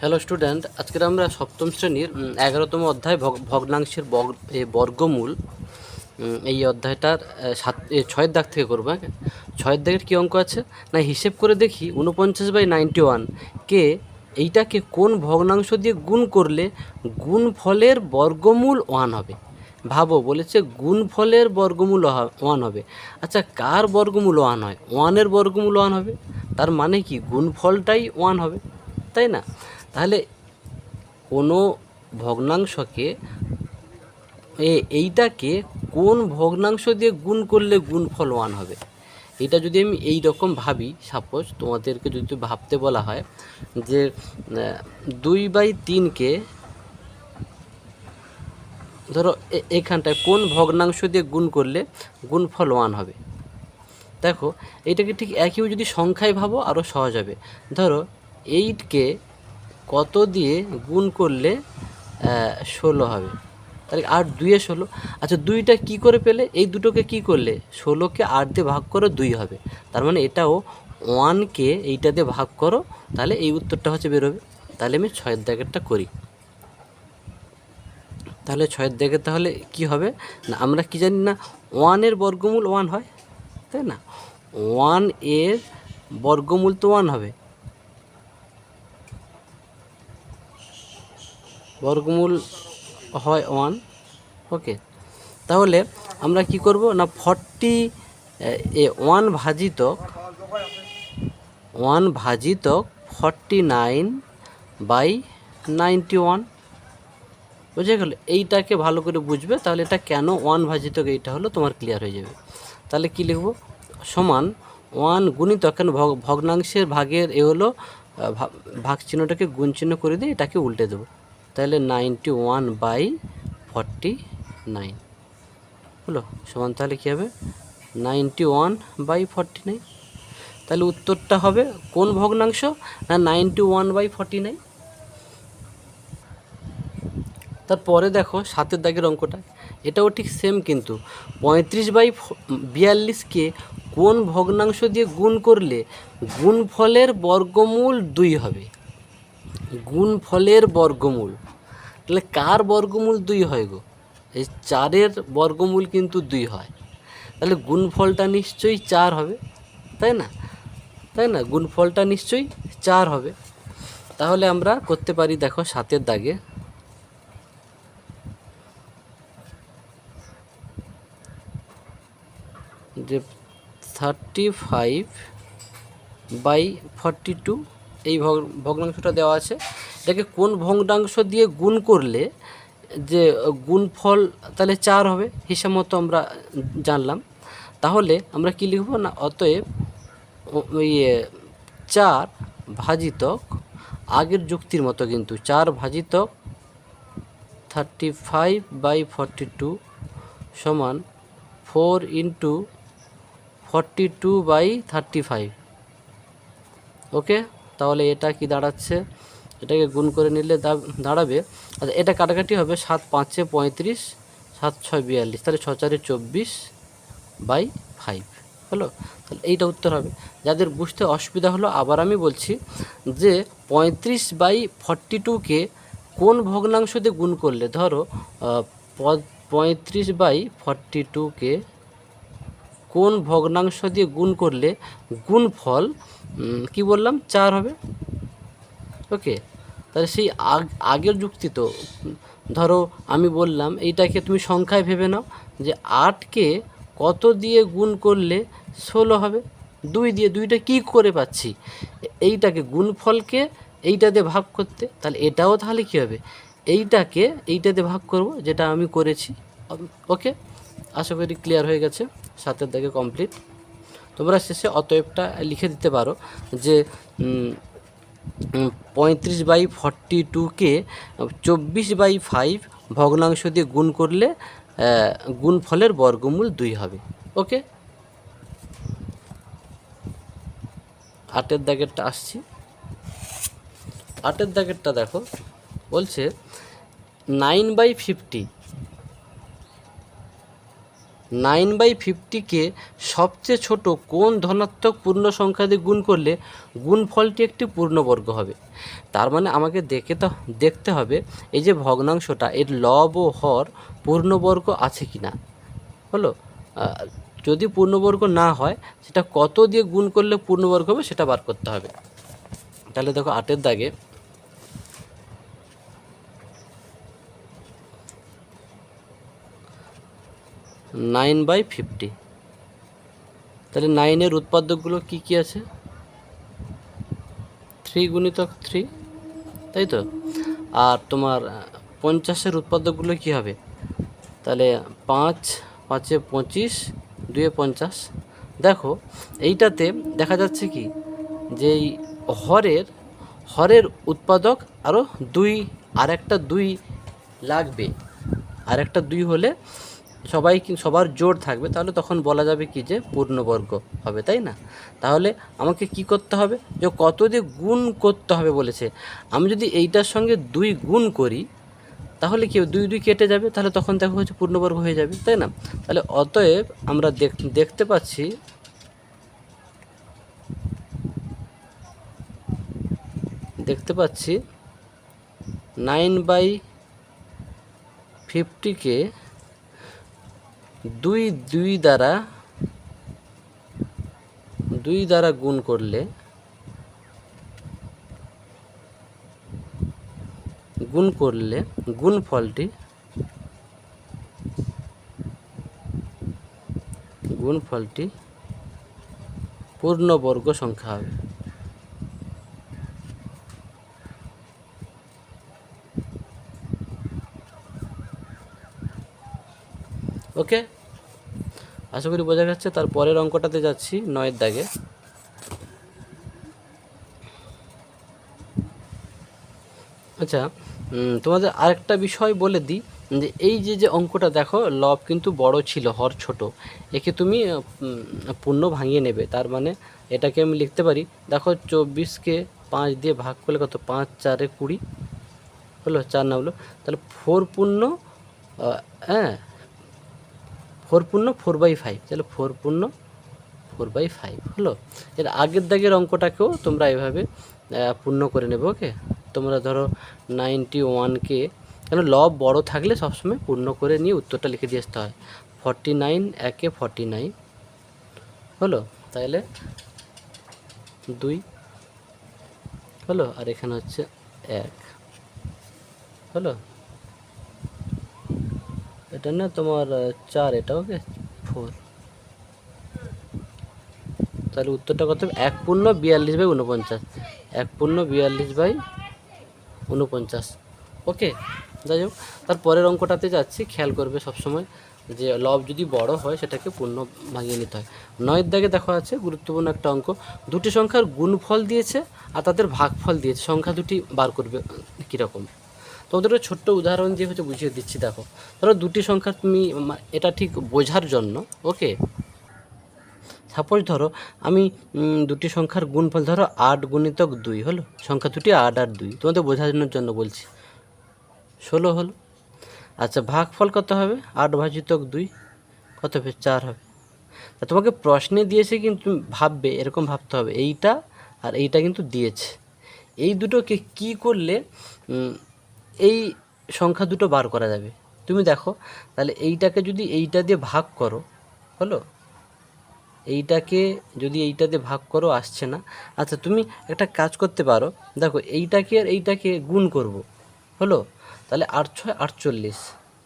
Hello student আজকে আমরা সপ্তম শ্রেণির এগারোতম অধ্যায় ভগ্নাংশের বর্গমূল। এই অধ্যায়টার সাত ছয়ের দাগ থেকে করব হ্যাঁ? ছয়ের দাগের কী অঙ্ক আছে? না, হিসেব করে দেখি উনপঞ্চাশ বাই নাইনটি ওয়ান। কে, এইটাকে কোন ভগ্নাংশ দিয়ে গুণ করলে গুণ ফলের বর্গমূল ওয়ান হবে? ভাবো, বলেছে গুণ ফলের বর্গমূল ওয়ান হবে। আচ্ছা কার বর্গমূল ওয়ান হয়? ওয়ানের বর্গমূল ওয়ান হবে। তার মানে কি, গুণফলটাই ওয়ান হবে, তাই না? তাহলে কোনো ভগ্নাংশকে এইটাকে কোন ভগ্নাংশ দিয়ে গুণ করলে গুণফল ওয়ান হবে? এটা যদি আমি এই রকম ভাবি সাপোজ তোমাদেরকে যদি ভাবতে বলা হয় যে দুই বাই তিনকে ধরো এখানটায় কোন ভগ্নাংশ দিয়ে গুণ করলে গুণফল ওয়ান হবে? দেখো, এটাকে ঠিক একই যদি সংখ্যায় ভাবো আরও সহজ হবে। ধরো এইটকে কত দিয়ে গুণ করলে ষোলো হবে? তাহলে আট দুইয়ে ষোলো? আচ্ছা দুইটা কি করে পেলে? এই দুটোকে কি করলে? ষোলোকে আট দিয়ে ভাগ করো, দুই হবে। তার মানে এটাও ওয়ানকে এইটা দিয়ে ভাগ করো, তাহলে এই উত্তরটা হচ্ছে বেরোবে। তাহলে আমি ছয়ের দাগেরটা করি। তাহলে ছয়ের দাগে তাহলে কি হবে? না, আমরা কি জানি না, ওয়ানের বর্গমূল ওয়ান হয়, তাই না? ওয়ানের বর্গমূল তো ওয়ান হবে। বর্গমূল হয় ওয়ান। ওকে, তাহলে আমরা কি করব না ফর্টি, এ ওয়ান ভাজিতক ওয়ান ভাজিতক forty nine by ninety one. বুঝে গেল? এইটাকে ভালো করে বুঝবে, তাহলে এটা কেন ওয়ান ভাজিতক এইটা হলো তোমার ক্লিয়ার হয়ে যাবে। তাহলে কি লিখব? সমান ওয়ান গুণিতক কেন ভগ- ভগ্নাংশের ভাগের এ হলো ভাগ চিহ্নটাকে গুণ চিহ্ন করে দিয়ে এটাকে উল্টে দেবো। তাহলে ninety one by forty nine হলো, সমান তাহলে কী হবে? Ninety one by forty nine তাহলে উত্তরটা হবে কোন ভগ্নাংশ না ninety one by forty nine তারপরে দেখো সাতের দাগের অঙ্কটা। এটাও ঠিক সেম কিন্তু। পঁয়ত্রিশ বাই বিয়াল্লিশকে কোন ভগ্নাংশ দিয়ে গুণ করলে গুণফলের বর্গমূল দুই হবে? গুণফলের বর্গমূল। তাহলে কার বর্গমূল দুই হয় গো? এই চারের বর্গমূল কিন্তু দুই হয়। তাহলে গুণফলটা নিশ্চয়ই চার হবে, তাই না? তাই না? গুণফলটা নিশ্চয়ই চার হবে। তাহলে আমরা করতে পারি, দেখো, সাতের দাগে। যে thirty five by forty two এই ভগ- ভগ্নাংশটা দেওয়া আছে। এটাকে কোন ভগ্নাংশ দিয়ে গুণ করলে যে গুণফল তাহলে চার হবে হিসাব মতো আমরা জানলাম। তাহলে আমরা কি লিখব না, অতএব ইয়ে চার ভাজিতক, আগের যুক্তির মতো কিন্তু, চার ভাজিতক thirty five by forty two সমান four into forty two by thirty five okay তাহলে এটা কি দাঁড়াচ্ছে? এটাকে গুণ করে নিলে দাঁড়াবে। আচ্ছা এটা কাটাকাটি হবে সাত পাঁচে পঁয়ত্রিশ, সাত ছয় বিয়াল্লিশ। তাহলে ছ চারে চব্বিশ বাই ফাইভ। হলো? তাহলে এইটা উত্তর হবে। যাদের বুঝতে অসুবিধা হলো, আবার আমি বলছি যে পঁয়ত্রিশ বাই ফর্টি টুকে কোন ভগ্নাংশ দিয়ে গুণ করলে? ধরো পঁয়ত্রিশ বাই ফর্টি টুকে কোন ভগ্নাংশ দিয়ে গুণ করলে গুণফল কি বললাম? চার হবে? ওকে। তাহলে সেই আগ- আগের যুক্তি তো, ধরো আমি বললাম, এইটাকে তুমি সংখ্যায় ভেবে নাও যে আটকে কত দিয়ে গুণ করলে ষোলো হবে? দুই দিয়ে, দুইটা কি করে পাচ্ছি? এইটাকে গুণফলকে এইটা দিয়ে ভাগ করতে, তাহলে এটাও তাহলে কী হবে? এইটাকে এইটা দিয়ে ভাগ করব, যেটা আমি করেছি। ওকে? আশা করি ক্লিয়ার হয়ে গেছে, সাতের দাগে কমপ্লিট তোমরা শেষে অতএবটা লিখে দিতে পারো যে পঁয়ত্রিশ বাই ফর্টি টুকে চব্বিশ বাই ফাইভ ভগ্নাংশ দিয়ে গুণ করলে গুণফলের বর্গমূল দুই হবে। ওকে? আটের দাগেরটা আসছি। আটের দাগেরটা দেখো। বলছে nine by fifty nine by ফিফটিকে সবচেয়ে ছোট কোন ধনাত্মক পূর্ণ সংখ্যা দিয়ে গুণ করলে গুণফলটি একটি পূর্ণবর্গ হবে? তার মানে আমাকে দেখে তো, দেখতে হবে এই যে ভগ্নাংশটা, এর লব ও হর পূর্ণবর্গ আছে কি না হলো যদি পূর্ণবর্গ না হয়, সেটা কত দিয়ে গুণ করলে পূর্ণবর্গ হবে সেটা বার করতে হবে। তাহলে দেখো আটের দাগে নাইন বাই ফিফটি। তাহলে নাইনের উৎপাদকগুলো কি কি আছে? থ্রি গুণিতক থ্রি, তাই তো? আর তোমার পঞ্চাশের উৎপাদকগুলো কি হবে? তাহলে পাঁচ, পাঁচে পঁচিশ, দুয়ে পঞ্চাশ। দেখো, এইটাতে দেখা যাচ্ছে কি, যে এই হরের হরের উৎপাদক আরও দুই আর একটা দুই লাগবে। আর একটা দুই হলে সবাই সবার জোর থাকবে, তাহলে তখন বলা যাবে কি যে পূর্ণবর্গ হবে, তাই না? তাহলে আমাকে কি করতে হবে? যে কত দিয়ে গুণ করতে হবে বলেছে। আমি যদি এইটার সঙ্গে দুই গুণ করি, তাহলে কি দুই দুই কেটে যাবে? তাহলে তখন দেখো হচ্ছে পূর্ণবর্গ হয়ে যাবে, তাই না? তাহলে অতএব আমরা দেখ- দেখতে পাচ্ছি দেখতে পাচ্ছি নাইন বাই ফিফটিকে দুই দুই দ্বারা দুই দ্বারা গুণ করলে গুণ করলে, গুণ ফলটি গুণ ফলটি পূর্ণবর্গ সংখ্যা হবে। ওকে? আশা করি বোঝা যাচ্ছে তার পরের অঙ্কটাতে যাচ্ছি নয়ের দাগে। আচ্ছা তোমাদের আরেকটা বিষয় বলে দিই, যে এই যে যে অঙ্কটা দেখো, লব কিন্তু বড় ছিল, হর ছোট। একে তুমি পূর্ণ ভাঙিয়ে নেবে। তার মানে এটাকে আমি লিখতে পারি, দেখো চব্বিশকে পাঁচ দিয়ে ভাগ করলে কত? পাঁচ, চারে কুড়ি। হলো, চার না হলো তাহলে ফোর পূর্ণ হ্যাঁ ফোর পূর্ণ ফোর বাই ফাইভ। তাহলে ফোর পূর্ণ ফোর বাই ফাইভ, হলো? এর আগের দাগের অঙ্কটাকেও তোমরা এভাবে পূর্ণ করে নেবে, ওকে? তোমরা ধরো নাইনটি ওয়ানকে, কেন লব বড় থাকলে সবসময় পূর্ণ করে নিয়ে উত্তরটা লিখে দিয়ে আসতে হয়। ফর্টি নাইন, একে ফর্টি নাইন, হলো? তাহলে দুই, হলো? আর এখানে হচ্ছে এক, হলো? এটা না তোমার চার, এটা ওকে? ফোর তাহলে উত্তরটা কত? এক পূর্ণ বিয়াল্লিশ বাই উনপঞ্চাশ এক পূর্ণ বিয়াল্লিশ বাই উনপঞ্চাশ ওকে, যাই হোক, তার পরের অঙ্কটাতে যাচ্ছি, খেয়াল করবে সবসময় যে লব যদি বড় হয়, সেটাকে পূর্ণ ভাঙিয়ে নিতে হয়। নয়ের দাগে দেখা আছে, গুরুত্বপূর্ণ একটা অঙ্ক। দুটি সংখ্যার গুণফল দিয়েছে আর তাদের ভাগফল দিয়েছে। সংখ্যা দুটি বার করবে, কীরকম? তোমাদের ছোট্ট উদাহরণ দিয়ে হচ্ছে বুঝিয়ে দিচ্ছি, দেখো। ধরো দুটি সংখ্যা তুমি এটা ঠিক বোঝার জন্য, ওকে? সাপোজ ধরো আমি দুটি সংখ্যার গুণফল ধরো আট গুণিতক দুই, হলো? সংখ্যা দুটি আট আর দুই। তোমাদের বোঝানোর জন্য বলছি। ষোলো হলো। আচ্ছা ভাগফল কত হবে? আট ভাজিতক দুই। কত হবে? চার হবে। তা তোমাকে প্রশ্নে দিয়েছে কিন্তু ভাববে, এরকম ভাবতে হবে। এইটা আর এইটা কিন্তু দিয়েছে। এই দুটোকে কি করলে এই সংখ্যা দুটো বার করা যাবে। তুমি দেখো, তাহলে এইটাকে যদি এইটা দিয়ে ভাগ করো, হলো? এইটাকে যদি এইটা দিয়ে ভাগ করো, আসছে না। আচ্ছা তুমি একটা কাজ করতে পারো। দেখো, এইটাকে আর এইটাকে গুণ করব, হলো? তাহলে আট ছয়, আটচল্লিশ,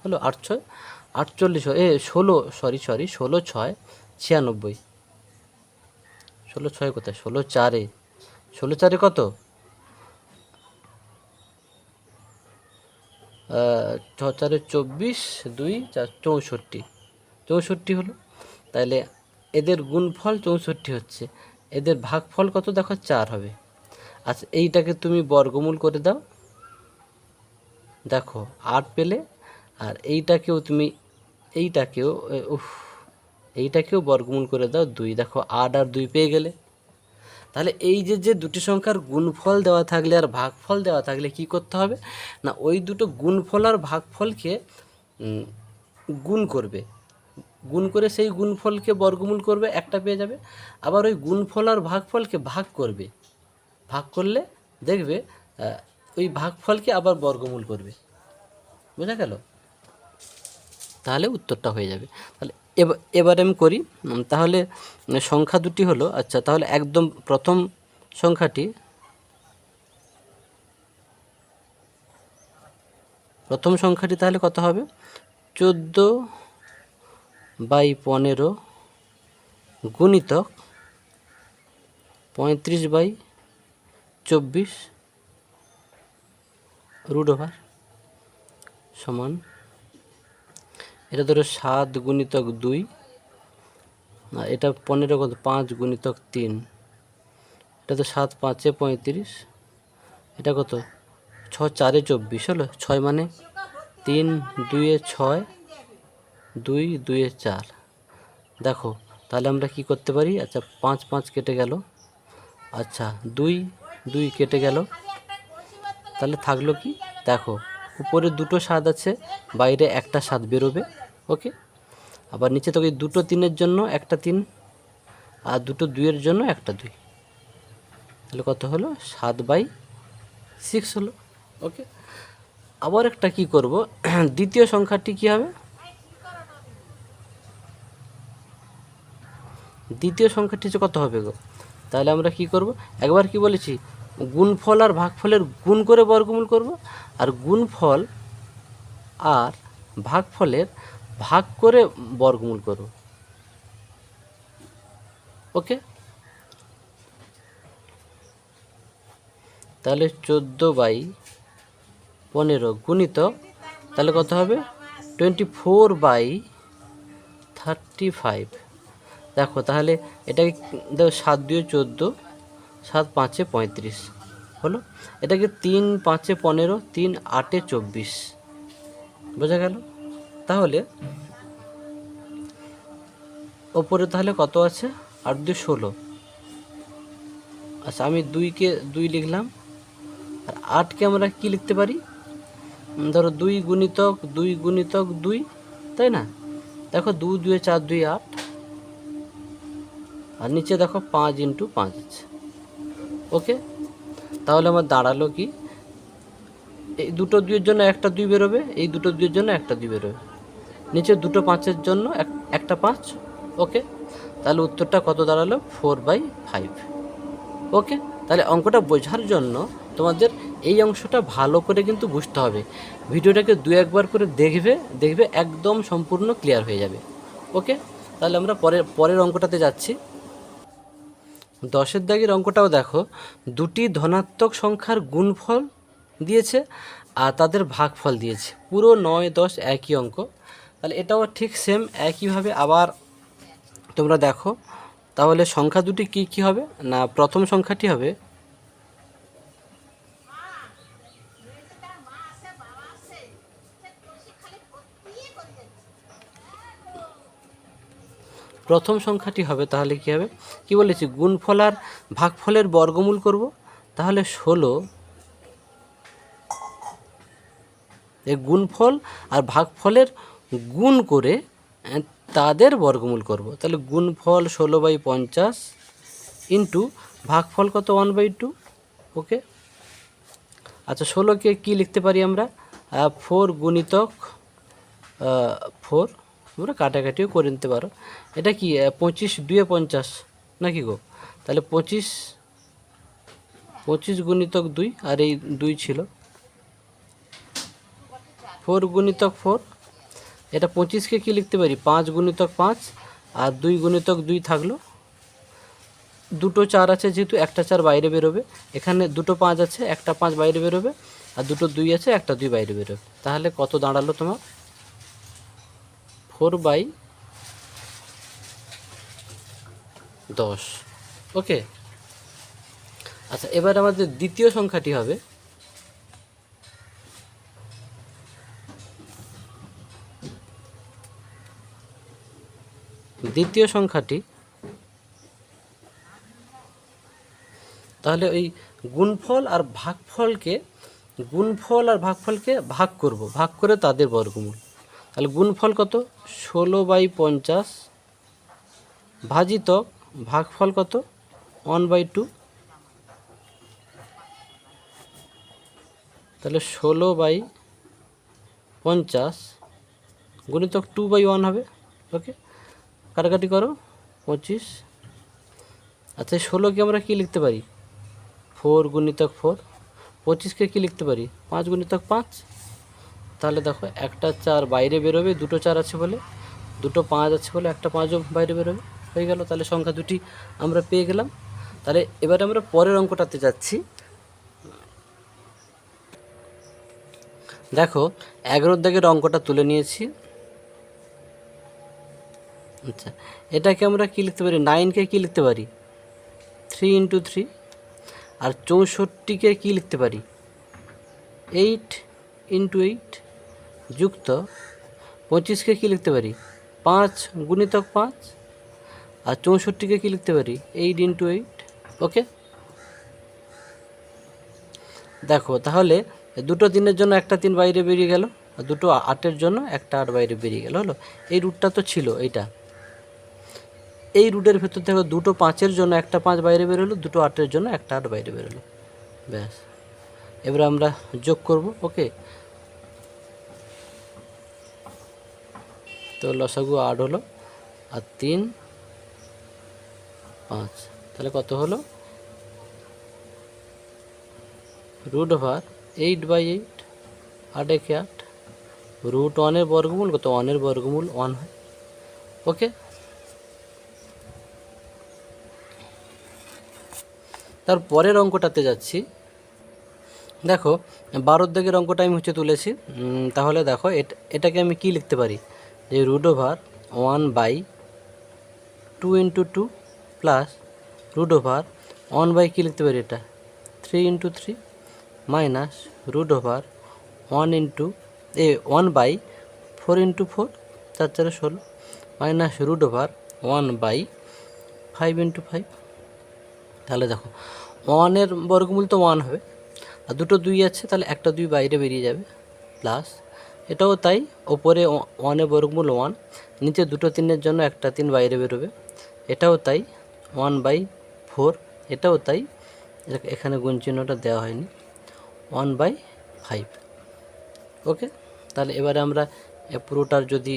হলো? আট ছয়, আটচল্লিশ, এ, ষোলো সরি সরি ষোলো, ছয়, ছিয়ানব্বই। ষোলো, ছয় কোথায়? ষোলো, চারে। ষোলো, চারে কত? ছ চারে চব্বিশ, দুই, চার, চৌষট্টি। চৌষট্টি হলো। তাহলে এদের গুণফল চৌষট্টি হচ্ছে। এদের ভাগফল কত? দেখো চার হবে। আচ্ছা এইটাকে তুমি বর্গমূল করে দাও। দেখো, আট পেলে, আর এইটাকেও তুমি, এইটাকেও উফ, এইটাকেও বর্গমূল করে দাও দুই। দেখো, আট আর দুই পেয়ে গেলে। তাহলে এই যে যে দুটি সংখ্যার গুণফল দেওয়া থাকলে আর ভাগফল দেওয়া থাকলে কি করতে হবে? না, ওই দুটো গুণফল আর ভাগফলকে গুণ করবে। গুণ করে সেই গুণফলকে বর্গমূল করবে, একটা পেয়ে যাবে। আবার ওই গুণফল আর ভাগফলকে ভাগ করবে। ভাগ করলে দেখবে ওই ভাগফলকে আবার বর্গমূল করবে। বোঝা গেল? তাহলে উত্তরটা হয়ে যাবে। তাহলে এবার আমি করি। তাহলে সংখ্যা দুটি হলো। আচ্ছা তাহলে একদম প্রথম সংখ্যাটি। প্রথম সংখ্যাটি তাহলে কত হবে? চোদ্দ বাই পনেরো গুণিতক পঁয়ত্রিশ বাই চব্বিশ রুট ওভার সমান এটা ধরো সাত গুণিতক দুই আর এটা পনেরো কত পাঁচ গুণিতক তিন। এটা তো সাত পাঁচে পঁয়ত্রিশ, এটা কত? ছ চারে চব্বিশ হলো? ছয় মানে তিন দুইয়ে ছয়, দুই দুইয়ে চার। দেখো, তাহলে আমরা কি করতে পারি? আচ্ছা পাঁচ পাঁচ কেটে গেল। আচ্ছা দুই দুই কেটে গেল। তাহলে থাকল কি? দেখো উপরে দুটো স্বাদ আছে, বাইরে একটা স্বাদ বেরোবে ওকে আবার নিচে তো দুটো তিনের জন্য একটা তিন, আর দুটো দুইয়ের জন্য একটা দুই। তাহলে কত হলো? সাত বাই সিক্স হলো ওকে আবার একটা কি করব? দ্বিতীয় সংখ্যাটি কি হবে? দ্বিতীয় সংখ্যাটি কত হবে গো? তাহলে আমরা কি করব? একবার কি বলেছি, গুণফল আর ভাগফলের গুণ করে বর্গমূল করব আর গুণফল আর ভাগফলের ভাগ করে বর্গমূল করো। ওকে? তাহলে চোদ্দ বাই পনেরো গুণিত, তাহলে কত হবে? Twenty four by thirty five দেখো, তাহলে এটাকে, দেখো, সাত দুয়ে চোদ্দ, সাত পাঁচে পঁয়ত্রিশ। হলো? এটাকে তিন পাঁচে পনেরো, তিন আটে চব্বিশ। বোঝা গেল? তাহলে ওপরে তাহলে কত আছে? আট দুই ষোলো। আচ্ছা আমি দুইকে, দুই লিখলাম। আর আটকে আমরা কি লিখতে পারি? ধরো দুই গুণিতক দুই গুণিতক দুই, তাই না? দেখো দুই দুয়ে চার দুই আট। আর নিচে দেখো পাঁচ ইন্টু পাঁচ। আছে ওকে? তাহলে আমার দাঁড়াল কি? এই দুটো দুইয়ের জন্য একটা দুই বেরোবে, এই দুটো দুইয়ের জন্য একটা দুই বেরোবে। নিচে দুটো পাঁচের জন্য এক- একটা পাঁচ, ওকে? তাহলে উত্তরটা কত দাঁড়াল? Four by five. ওকে? তাহলে অঙ্কটা বোঝার জন্য তোমাদের এই অংশটা ভালো করে কিন্তু বুঝতে হবে। ভিডিওটাকে দু একবার করে দেখবে দেখবে একদম সম্পূর্ণ ক্লিয়ার হয়ে যাবে। ওকে? তাহলে আমরা পরের পরের অঙ্কটাতে যাচ্ছি। দশের দাগের অঙ্কটাও দেখো। দুটি ধনাত্মক সংখ্যার গুণফল দিয়েছে আর তাদের ভাগফল দিয়েছে। পুরো নয়, দশ একই অঙ্ক। তাহলে এটাও ঠিক সেম একইভাবে আবার তোমরা দেখো। তাহলে সংখ্যা দুটি কি কি হবে? না, প্রথম সংখ্যাটি হবে প্রথম সংখ্যাটি হবে, তাহলে কি হবে? কি বলেছি? গুণফল আর ভাগফলের বর্গমূল করব। তাহলে ষোলো এই গুণফল আর ভাগফলের গুণ করে তাদের বর্গমূল করব। তাহলে গুণফল ষোলো বাই পঞ্চাশ ইন্টু ভাগফল কত? One by two. ওকে? আচ্ছা ষোলোকে কি লিখতে পারি আমরা? ফোর গুণিতক ফোর তোমরা কাটাকাটিও করে নিতে পারো। এটা কি পঁচিশ দুয়ে পঞ্চাশ নাকি গো? তাহলে পঁচিশ পঁচিশ গুণিতক দুই, আর এই দুই ছিল। ফোর গুণিতক ফোর, এটা পঁচিশকে কি লিখতে পারি? পাঁচ গুণিতক পাঁচ, আর দুই গুণিতক দুই থাকল। দুটো চার আছে যেহেতু, একটা চার বাইরে বেরোবে। এখানে দুটো পাঁচ আছে, একটা পাঁচ বাইরে বেরোবে, আর দুটো দুই আছে, একটা দুই বাইরে বেরোবে। তাহলে কত দাঁড়াল তোমার? ফোর বাই দশ। ওকে। আচ্ছা এবার আমাদের দ্বিতীয় সংখ্যাটি হবে। দ্বিতীয় সংখ্যাটি। তাহলে ওই গুণফল আর ভাগফলকে, গুণফল আর ভাগফলকে ভাগ করব। ভাগ করে তাদের বর্গমূল। তাহলে গুণফল কত? ষোলো বাই পঞ্চাশ ভাজিত ভাগফল কত? One by two. তাহলে ষোলো বাই পঞ্চাশ গুণিতক টু বাই ওয়ান হবে। ওকে? কাটাকাটি করো। পঁচিশ। আচ্ছা ষোলোকে আমরা কী লিখতে পারি? ফোর গুণিতক ফোর। পঁচিশকে কী লিখতে পারি? পাঁচ গুণিতক পাঁচ। তাহলে দেখো একটা চার বাইরে বেরোবে, দুটো চার আছে বলে, দুটো পাঁচ আছে বলে, একটা পাঁচও বাইরে বেরোবে। হয়ে গেল, তাহলে সংখ্যা দুটি আমরা পেয়ে গেলাম। তাহলে এবারে আমরা পরের অঙ্কটাতে যাচ্ছি। দেখো, এগারোর দাগের অঙ্কটা তুলে নিয়েছি। আচ্ছা এটাকে আমরা কী লিখতে পারি? নাইনকে কী লিখতে পারি? থ্রি ইন্টু থ্রি আর চৌষট্টিকে কী লিখতে পারি? এইট ইন্টু এইট যুক্ত পঁচিশকে কী লিখতে পারি? পাঁচ গুণিতক পাঁচ আর চৌষট্টিকে কী লিখতে পারি? এইট ইন্টু এইট ওকে দেখো, তাহলে দুটো দিনের জন্য একটা দিন বাইরে বেরিয়ে গেল, আর দুটো আটের জন্য একটা আট বাইরে বেরিয়ে গেল, হলো? এই রুটটা তো ছিল এইটা। এই রুটের ভেতর থেকে দুটো পাঁচের জন্য একটা পাঁচ বাইরে বেরোলো, দুটো আটের জন্য একটা আট বাইরে বেরোলো। ব্যাস। এবারে আমরা যোগ করব ওকে তো লসাগু আট হলো, আর তিন, পাঁচ। তাহলে কত হলো? Root over eight by eight, আট একে আট। রুট ওয়ানের বর্গমূল কত? ওয়ানের বর্গমূল ওয়ান হয়। ওকে? তার পরের অঙ্কটাতে যাচ্ছি। দেখো বারোর দিকের অঙ্কটা আমি হচ্ছে তুলেছি। তাহলে দেখো, এটা, এটাকে আমি কি লিখতে পারি? যে root over one by two into two plus root over one by কী লিখতে পারি এটা? Three into three minus root over one into A one by four into four চার চারে ষোলো minus root over one by five into five তাহলে দেখো ওয়ানের বর্গমূল তো ওয়ান হবে, আর দুটো দুই আছে, তাহলে একটা দুই বাইরে বেরিয়ে যাবে প্লাস এটাও তাই, ওপরে ওয়ানে বর্গমূল ওয়ান নিচে দুটো তিনের জন্য একটা তিন বাইরে বেরোবে। এটাও তাই ওয়ান বাই ফোর এটাও তাই এখানে গুণ চিহ্নটা দেওয়া হয়নি। ওয়ান বাই ফাইভ ওকে তাহলে এবারে আমরা পুরোটার যদি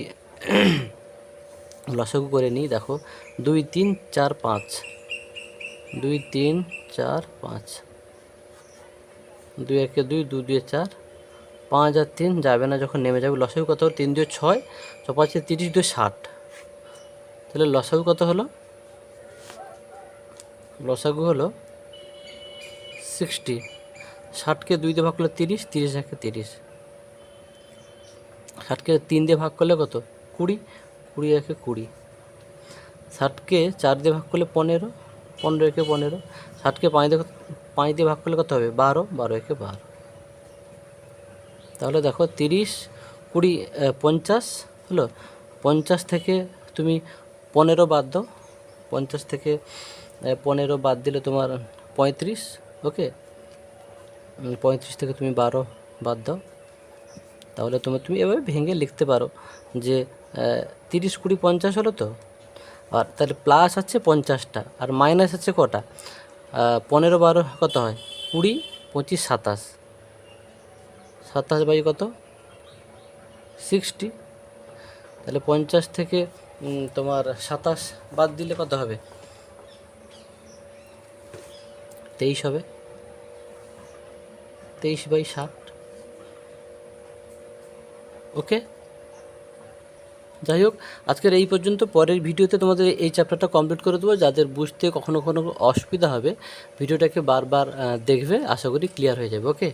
লসগু করে নিই, দেখো, দুই, তিন, চার, পাঁচ, দুই, তিন, চার, পাঁচ, দুই, একে দুই দু দুয়ে চার পাঁচ আর তিন যাবে না যখন নেমে যাবে। লসাগু কত হলো? তিন দুয়ে ছয় ছ পাঁচে তিরিশ দুয়ে ষাট। তাহলে লসাগু কত হলো? লসাগু হলো সিক্সটি। ষাটকে দুই দিয়ে ভাগ করলে তিরিশ তিরিশ একে তিরিশ। ষাটকে তিন দিয়ে ভাগ করলে কত? কুড়ি কুড়ি একে কুড়ি। ষাটকে চার দিয়ে ভাগ করলে পনেরো পনেরো একে পনেরো। ষাটকে পাঁচ দিয়ে পাঁচ দিয়ে ভাগ করলে কত হবে? বারো বারো একে বারো। তাহলে দেখো তিরিশ, কুড়ি পঞ্চাশ, হলো? পঞ্চাশ থেকে তুমি পনেরো বাদ দাও। পঞ্চাশ থেকে পনেরো বাদ দিলে তোমার পঁয়ত্রিশ, ওকে? পঁয়ত্রিশ থেকে তুমি বারো বাদ দাও। তাহলে তুমি তুমি এভাবে ভেঙে লিখতে পারো যে তিরিশ, কুড়ি, পঞ্চাশ হলো তো? আর তাহলে প্লাস আছে পঞ্চাশটা, আর মাইনাস আছে কটা? পনেরো, বারো কত হয়? কুড়ি, পঁচিশ, সাতাশ। সাতাশ বাই কত? সিক্সটি তাহলে পঞ্চাশ থেকে তোমার সাতাশ বাদ দিলে কত হবে? তেইশ হবে। তেইশ বাই ষাট। ওকে? যাই হোক, আজকের এই পর্যন্ত। পরের ভিডিওতে তোমাদের এই চ্যাপ্টারটা কমপ্লিট করে দেবো। যাদের বুঝতে কখনো কখনো অসুবিধা হবে, ভিডিওটাকে বারবার দেখবে। আশা করি ক্লিয়ার হয়ে যাবে ওকে